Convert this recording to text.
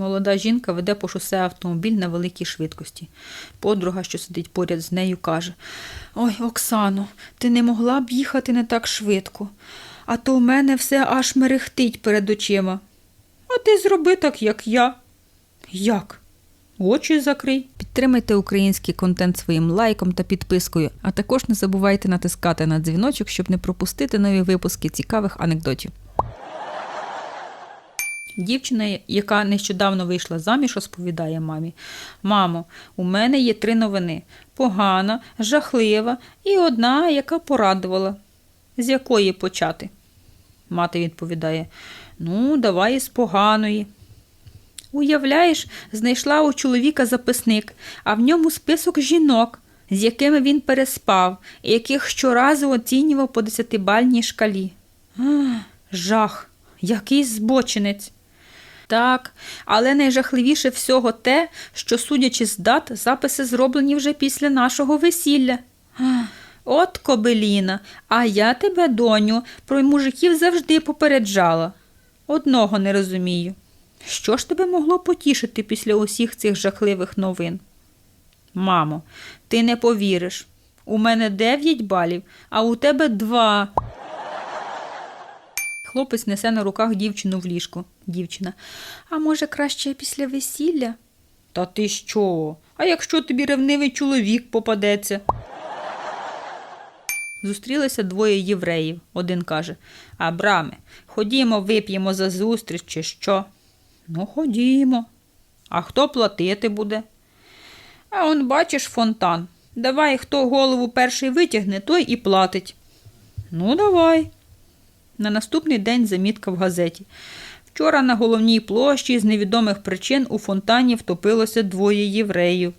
Молода жінка веде по шосе автомобіль на великій швидкості. Подруга, що сидить поряд з нею, каже: Ой, Оксано, ти не могла б їхати не так швидко, а то в мене все аж мерехтить перед очима. А ти зроби так, як я. Як? Очі закрий. Підтримайте український контент своїм лайком та підпискою, а також не забувайте натискати на дзвіночок, щоб не пропустити нові випуски цікавих анекдотів. Дівчина, яка нещодавно вийшла заміж, розповідає мамі: Мамо, у мене є три новини: погана, жахлива і одна, яка порадувала. З якої почати? Мати відповідає: Ну, давай із поганої. Уявляєш, знайшла у чоловіка записник, а в ньому список жінок, з якими він переспав, і яких щоразу оцінював по десятибальній шкалі. Ах, жах, який збочинець. Так, але найжахливіше всього те, що, судячи з дат, записи зроблені вже після нашого весілля. От кобеліна, а я тебе, доню, про мужиків завжди попереджала. Одного не розумію. Що ж тебе могло потішити після усіх цих жахливих новин? Мамо, ти не повіриш. У мене дев'ять балів, а у тебе два. Хлопець несе на руках дівчину в ліжко. Дівчина. А може, краще після весілля? Та ти що? А якщо тобі ревнивий чоловік попадеться? Зустрілися двоє євреїв. Один каже: Абраме, ходімо, вип'ємо за зустріч, чи що? Ну, ходімо. А хто платити буде? А он, бачиш, фонтан. Давай, хто голову перший витягне, той і платить. Ну, давай. На наступний день замітка в газеті. Вчора на головній площі з невідомих причин у фонтані втопилося двоє євреїв.